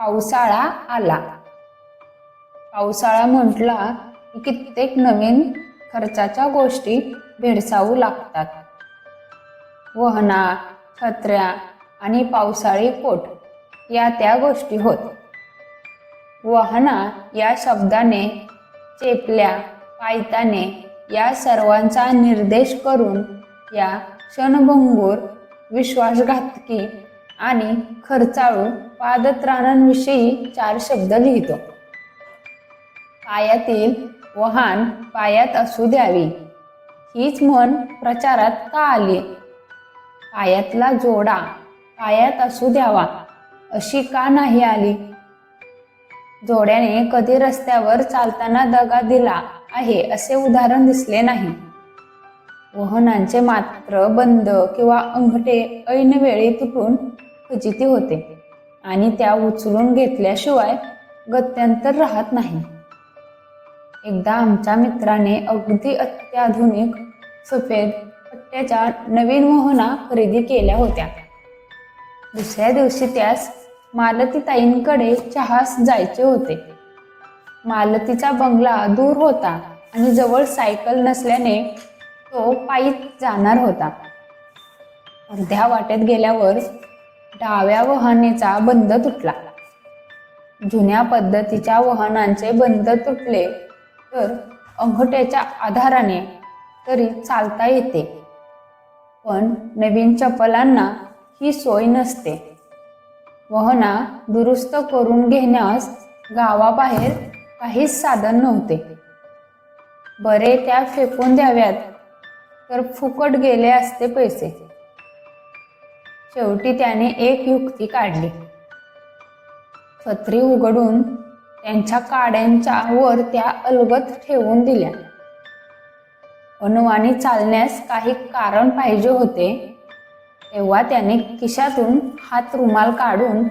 पावसाळा आला. पावसाळा म्हटला की कित्येक नवीन खर्चाच्या गोष्टी भेडसावू लागतात. वहना छत्र्या आणि पावसाळी कोट या त्या गोष्टी होत. वाहना या शब्दाने चेपल्या पायताने या सर्वांचा निर्देश करून या क्षणभंगूर विश्वासघातकी आणि खर्चाळू पादत्राणांविषयी चार शब्द लिहितो. पायातील वहान पायात असू द्यावी. हीच म्हण प्रचारात का आली? पायातला जोडा पायात असू द्यावा अशी का नाही आली? जोड्याने कधी रस्त्यावर चालताना दगा दिला आहे असे उदाहरण दिसले नाही. वहनांचे मात्र बंद किंवा अंगठे ऐनवेळी तुटून खचिती होते. आणि त्या उचलून घेतल्याशिवाय गत्यंतर राहत नाही. एकदा आमच्या मित्राने अगदी अत्याधुनिक सफेद पट्ट्याच्या नवीन मोहना खरेदी केल्या होत्या. दुसऱ्या दिवशी त्यास मालतीताईंकडे चहास जायचे होते. मालतीचा बंगला दूर होता आणि जवळ सायकल नसल्याने तो पायीत जाणार होता. अर्ध्या वाटेत गेल्यावर डाव्या वाहनेचा बंद तुटला. जुन्या पद्धतीच्या वाहनांचे बंद तुटले तर अंगठ्याच्या आधाराने तरी चालता येते. पण नवीन चपलांना ही सोय नसते. वहना दुरुस्त करून घेण्यास गावाबाहेर काहीच साधन नव्हते. बरे त्या फेकून द्याव्यात तर फुकट गेले असते पैसे. शेवटी त्याने एक युक्ती काढली. छत्री उघडून त्यांच्या काड्यांच्या वर त्या अलगत ठेवून दिल्या. अनवाणी चालण्यास काही कारण पाहिजे होते तेव्हा त्याने खिशातून हात रुमाल काढून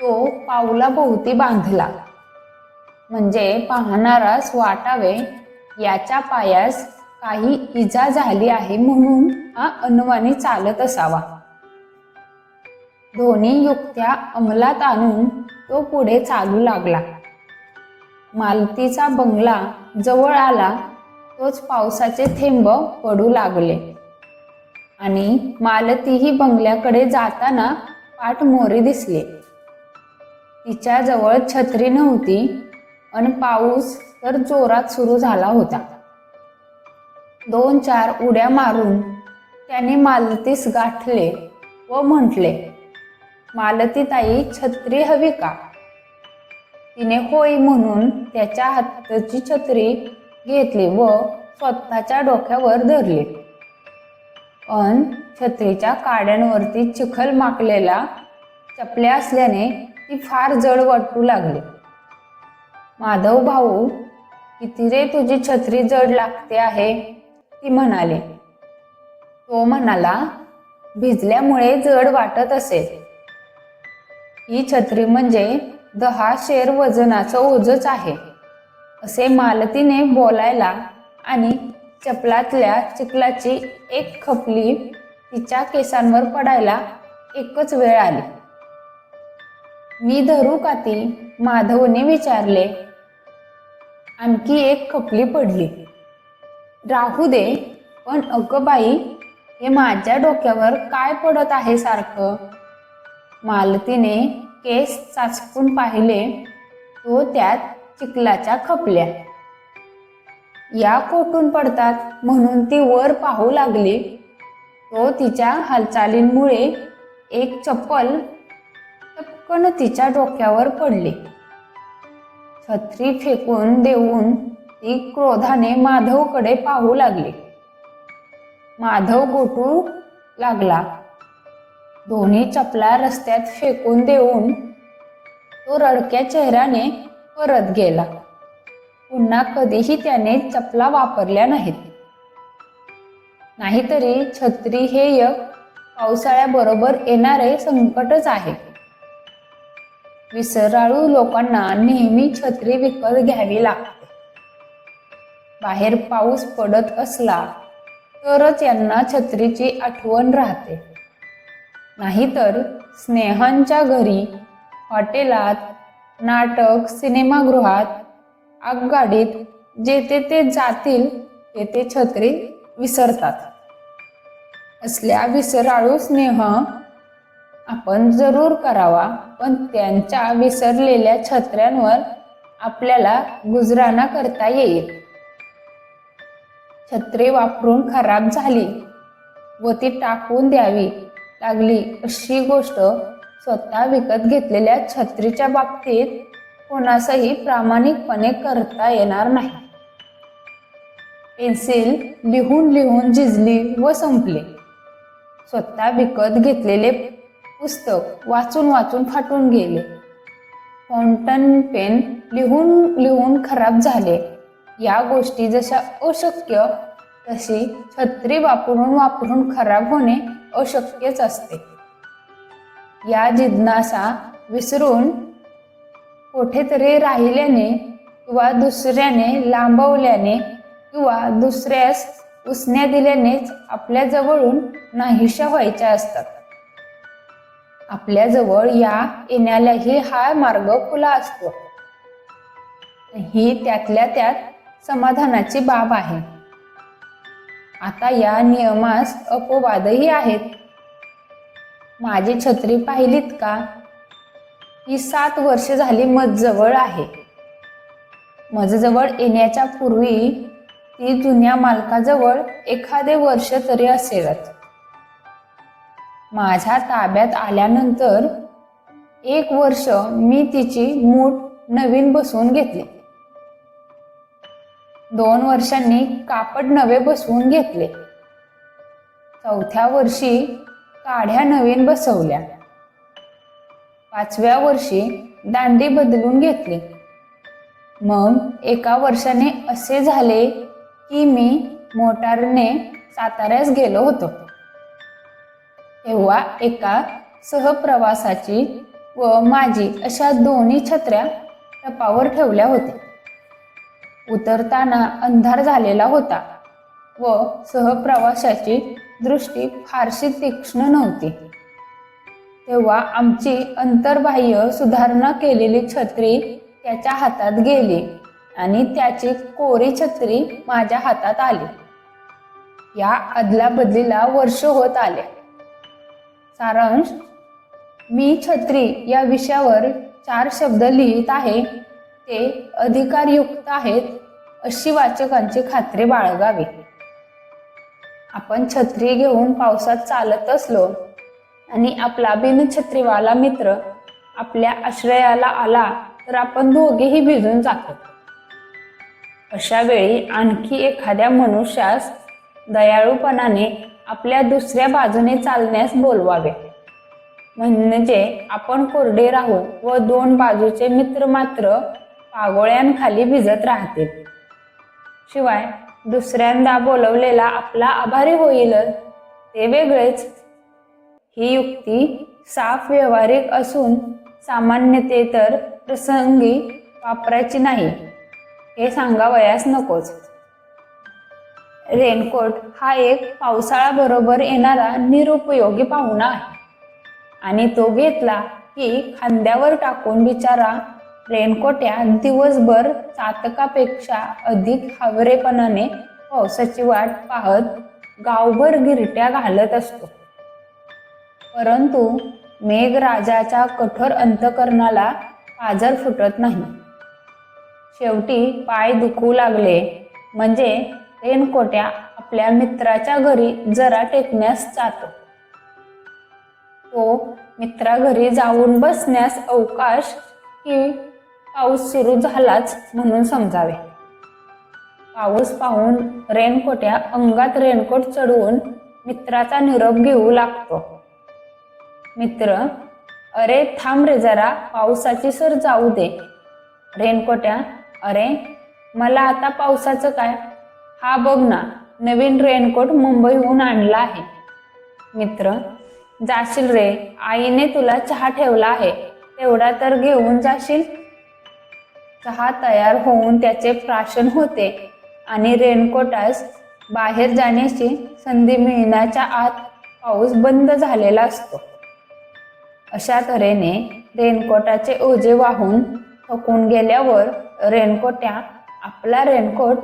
तो पाऊलाभोवती बांधला. म्हणजे पाहणारास वाटावे याच्या पायास काही इजा झाली आहे म्हणून हा अनवाणी चालत असावा. दोन्ही युक्त्या अंमलात आणून तो पुढे चालू लागला. मालतीचा बंगला जवळ आला तोच पावसाचे थेंब पडू लागले. आणि मालतीही बंगल्याकडे जाताना पाठ मोरी तिच्याजवळ छत्री नव्हती आणि पाऊस तर जोरात सुरू झाला होता. दोन चार उड्या मारून त्याने मालतीस गाठले व म्हटले मालतीताई छत्री हवी का? तिने होय म्हणून त्याच्या हाताची छत्री घेतली व स्वतःच्या डोक्यावर धरली. पण छत्रीच्या काड्यांवरती चिखल माकलेला चपल्या असल्याने ती फार जड वाटू लागली. माधव भाऊ किती रे तुझी छत्री जड लागते आहे? ती म्हणाले. तो म्हणाला भिजल्यामुळे जड वाटत असेल. ही छत्री म्हणजे दहा शेर वजनाचं ओझच आहे असे मालतीने बोलायला आणि चपलातल्या चिखलाची एक खपली तिच्या केसांवर पडायला एकच वेळ आली. मी धरू का ती? माधवने विचारले. आणखी एक खपली पडली. राहू दे पण अगं बाई हे माझ्या डोक्यावर काय पडत आहे सारखं? मालतीने केस चाचपून पाहिले. तो त्यात चिखलाच्या खपल्या. या कोठून पडतात म्हणून ती वर पाहू लागली. तो तिच्या हालचालींमुळे एक चप्पल टपकन तिच्या डोक्यावर पडली. छत्री फेकून देऊन ती क्रोधाने माधवकडे पाहू लागली. माधव गोठू लागला. दोन्ही चपला रस्त्यात फेकून देऊन तो रडक्या चेहऱ्याने परत गेला. पुन्हा कधीही त्याने चपला वापरल्या नाहीत. नाहीतरी छत्री हे यक पावसाळ्याबरोबर येणारे संकटच आहे. विसराळू लोकांना नेहमी छत्री विकत घ्यावी लागते. बाहेर पाऊस पडत असला तरच यांना छत्रीची आठवण राहते. नाहीतर स्नेहांच्या घरी हॉटेलात नाटक सिनेमागृहात आगगाडीत जेथे ते जातील तेथे छत्री विसरतात. असल्या विसराळू स्नेह आपण जरूर करावा पण त्यांच्या विसरलेल्या छत्र्यांवर आपल्याला गुजराणा करता येईल. छत्री वापरून खराब झाली व ती टाकून द्यावी. लागली अशी गोष्ट स्वतः विकत घेतलेल्या छत्रीच्या बाबतीत कोणासही प्रामाणिकपणे करता येणार नाही. पेन्सिल लिहून लिहून झिजली व संपले. स्वतः विकत घेतलेले पुस्तक वाचून वाचून फाटून गेले. फाउंटन पेन लिहून लिहून खराब झाले. या गोष्टी जशा अशक्य तशी छत्री वापरून वापरून खराब होणे अशक्यच असते. या जिज्ञासा विसरून कुठेतरी राहिल्याने किंवा दुसऱ्याने लांबवल्याने किंवा दुसऱ्यास उसण्या दिल्यानेच आपल्या जवळून नाहीशा व्हायच्या असतात. आपल्याजवळ या येण्यालाही हा मार्ग खुला असतो. ही त्यातल्या त्यात समाधानाची बाब आहे. आता या नियमास अपवादही आहेत. माझी छत्री पाहिलीत का? ही सात वर्ष झाली मजजवळ आहे. मजजवळ येण्याच्या पूर्वी ती जुन्या मालकाजवळ एखादे वर्ष तरी असेलच. माझ्या ताब्यात आल्यानंतर एक वर्ष मी तिची मूठ नवीन बसवून घेतली. दोन वर्षांनी कापड नवे बसवून घेतले. चौथ्या वर्षी काढ्या नवीन बसवल्या. पाचव्या वर्षी दांडी बदलून घेतली. मग एका वर्षाने असे झाले की मी मोटारने साताऱ्यास गेलो होतो. तेव्हा एका सहप्रवासाची व माझी अशा दोन्ही छत्र्या टपावर ठेवल्या होत्या. उतरताना अंधार झालेला होता व सहप्रवाशाची दृष्टी फारशी तीक्ष्ण नव्हती. तेव्हा आमची अंतर्बाह्य सुधारणा केलेली छत्री त्याच्या हातात गेली आणि त्याची कोरी छत्री माझ्या हातात आली. या अदलाबदलीला वर्ष होत आले. सारांश मी छत्री या विषयावर चार शब्द लिहित आहे. ते अधिकारयुक्त आहेत. अशी वाचकांची खात्री बाळगावी. आपण छत्री घेऊन पावसात चालत असलो आणि आपला बिनछत्रीवाला मित्र आपल्या आश्रयाला आला तर आपण दोघेही भिजून जातो. अशा वेळी आणखी एखाद्या मनुष्यास दयाळूपणाने आपल्या दुसऱ्या बाजूने चालण्यास बोलवावे. म्हणजे आपण कोरडे राहू व दोन बाजूचे मित्र मात्र पागोळ्यांखाली भिजत राहतील. शिवाय दुसऱ्यांदा बोलवलेला आपला आभारी होईलच ते वेगळेच. ही युक्ती साफ व्यवहारिक असून सामान्यते तर प्रसंगी वापरायची नाही हे सांगावयास नकोच. रेनकोट हा एक पावसाळाबरोबर येणारा निरुपयोगी पाहुणा आहे आणि तो घेतला की खांद्यावर टाकून बिचारा रेनकोट्या दिवसभर चातकापेक्षा अधिक हावरेपणाने पावसाची वाट पाहत गावभर गिरट्या घालत असतो. परंतु मेघराजाच्या कठोर अंतकरणाला पाजर फुटत नाही. शेवटी पाय दुखू लागले. म्हणजे रेनकोट्या आपल्या मित्राच्या घरी जरा टेकण्यास जातो. तो मित्रा घरी जाऊन बसण्यास अवकाश की पाऊस सुरू झालाच म्हणून समजावे. पाऊस पाहून रेनकोट्या अंगात रेनकोट चढवून मित्राचा निरोप घेऊ लागतो. मित्र अरे थांब रे जरा पावसाची सर जाऊ दे. रेनकोट्या अरे मला आता पावसाचं काय? हा बघ ना नवीन रेनकोट मुंबईहून आणला आहे. मित्र जाशील रे आईने तुला चहा ठेवला आहे तेवढा तर घेऊन जाशील. चहा तयार होऊन त्याचे प्राशन होते आणि रेनकोटास बाहेर जाण्याची संधी मिळण्याच्या आत पाऊस बंद झालेला असतो. अशा तऱ्हेने रेनकोटाचे ओझे वाहून थकून गेल्यावर रेनकोट्या आपला रेनकोट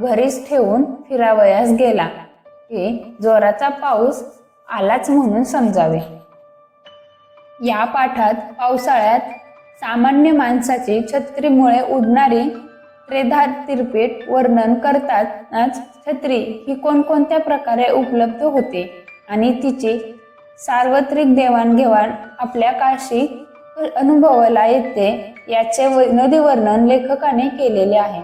घरीच ठेवून फिरावयास गेला की जोराचा पाऊस आलाच म्हणून समजावे. या पाठात पावसाळ्यात सामान्य माणसाची छत्रीमुळे उडणारी त्रेधार तिरपीट वर्णन करतानाच छत्री ही कोणकोणत्या प्रकारे उपलब्ध होते आणि तिची सार्वत्रिक देवाणघेवाण आपल्या काशी अनुभवाला येते याचे विनोदी वर्णन लेखकाने केलेले आहे.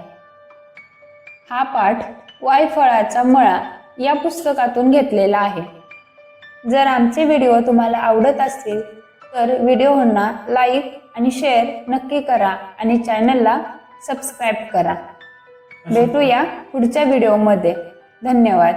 हा पाठ वायफळाचा मळा या पुस्तकातून घेतलेला आहे. जर आमचे व्हिडिओ तुम्हाला आवडत असतील तर व्हिडिओना लाईक आणि शेअर नक्की करा आणि चॅनलला सबस्क्राईब करा. भेटूया पुढच्या व्हिडिओमध्ये धन्यवाद.